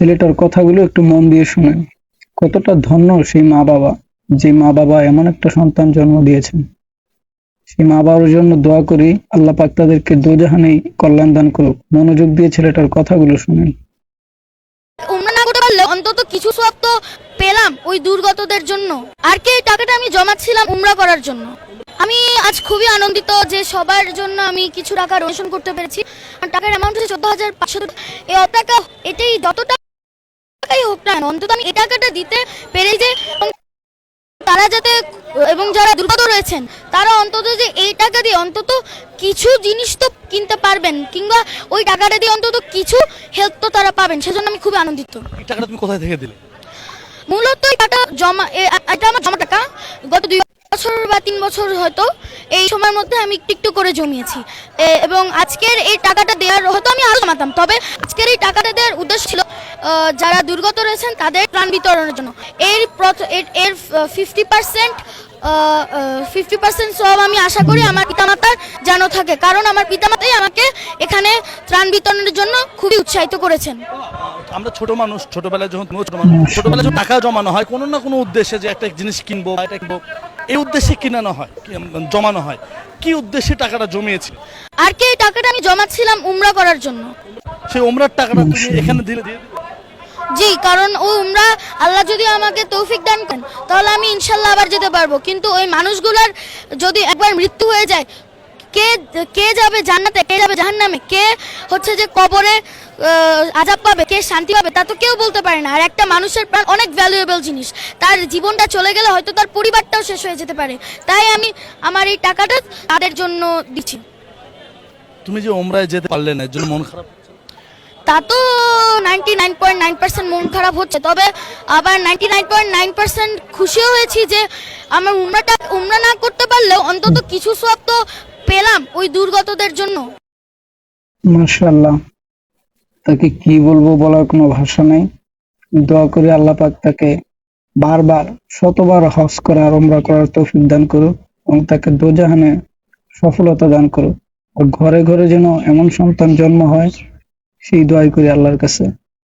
ছেলেটার কথাগুলো একটু মন দিয়ে শুনেন কতটা ধন্য সেই মা বাবা, যে মা বাবা এমন একটা সন্তান জন্ম দিয়েছেন। সেই মা বাবার জন্য দোয়া করি আল্লাহ পাক তাদেরকে দোজাহানেই কল্যাণ দান করুক। মনোযোগ দিয়ে ছেলেটার কথাগুলো শুনেন। অন্তত কিছু সব তো পেলাম ওই দুর্গতদের জন্য। আর কি টাকাটা আমি জমাচ্ছিলাম উমরা করার জন্য। আমি আজ খুবই আনন্দিত যে সবার জন্য আমি কিছু টাকা ডোনেশন করতে পেরেছি। টাকার অ্যামাউন্ট হচ্ছে চোদ্দ হাজার পাঁচশো এই টাকা এটাই যত হোক অন্তত আমি এই টাকাটা দিতে পেরে যে তারা যাতে এবং যারা দুর্গত রয়েছেন তারা অন্তত যে এই টাকা দিয়ে অন্তত কিছু জিনিস তো কিনতে পারবেন কিংবা ওই টাকাটা দিয়ে অন্তত কিছু হেল্প তো তারা পাবেন। সেজন্য আমি খুবই আনন্দিত। এই টাকাটা তুমি কোথায় থেকে দিলে? মূলত এই টাকা জমা এটা আমার জমা টাকা। গত দুই বছর বা তিন বছর হয়তো এই সময়ের মধ্যে আমি একটু একটু করে জমিয়েছি। এবং আজকের এই টাকাটা দেওয়ার হয়তো আমি আরও জমাতাম। তবে আজকের এই টাকাটা দেওয়ার উদ্দেশ্য ছিল যারা দুর্গত রয়েছেন তাদের ত্রাণ বিতরণের জন্য। এর প্রথ- এর- ফিফটি পার্সেন্ট ফিফটি পার্সেন্ট সব আমি আশা করি আমার পিতামাতার যেন থাকে। কারণ আমার পিতামাতাই আমাকে এখানে ত্রাণ বিতরণের জন্য খুবই উৎসাহিত করেছেন। আমরা ছোট মানুষ ছোটবেলায় যখন ছোট মানুষ ছোটবেলায় যখন টাকা জমানো হয় কোনো না কোনো উদ্দেশ্যে যে একটা জিনিস কিনবো বা এটা কিনবো এই উদ্দেশ্যে কিনানো হয় জমানো হয়। কি উদ্দেশ্যে টাকাটা জমিয়েছি? আর কি এই টাকাটা আমি জমাচ্ছিলাম উমরা করার জন্য। সেই ওমরার টাকাটা তুমি এখানে দিলে দিয়ে দিলে? জি, কারণ ও উমরা আল্লাহ যদি আমাকে তৌফিক দান করেন, তাহলে আমি ইনশাল্লাহ আবার যেতে পারব। কিন্তু ওই মানুষগুলার যদি একবার মৃত্যু হয়ে যায়, কে কে যাবে জান্নাতে, কে যাবে জাহান্নামে, কে হচ্ছে যে কবরে আজাব পাবে, কে শান্তি পাবে, তা তো কেউ বলতে পারে না। আর একটা মানুষের প্রাণ অনেক ভ্যালুয়েবল জিনিস। তার জীবনটা চলে গেলে হয়তো তার পরিবারটাও শেষ হয়ে যেতে পারে। তাই আমি আমার এই টাকাটা তাদের জন্য দিচ্ছি। তুমি যে ওমরায় যেতে পারলে না, এর জন্য মন খারাপ? তা তো ninety nine point nine percent মন খারাপ হচ্ছে। তবে আবার ninety nine point nine percent খুশিও হয়েছি যে আমার উমরাটা, উমরা না করতে পারলেও অন্তত কিছু সব তো পেলাম ওই দুর্গতদের জন্য। মাশাআল্লাহ। তাকে কি বলব বলার কোনো ভাষা নেই। দোয়া করি আল্লাহ পাক তাকে বারবার, শতবার হজ করার উমরা করার তৌফিক দান করুক এবং তাকে দোজাহানে সফলতা দান করুক। ঘরে ঘরে যেন এমন সন্তান জন্ম হয় সেই দোয়াই করি আল্লাহর কাছে।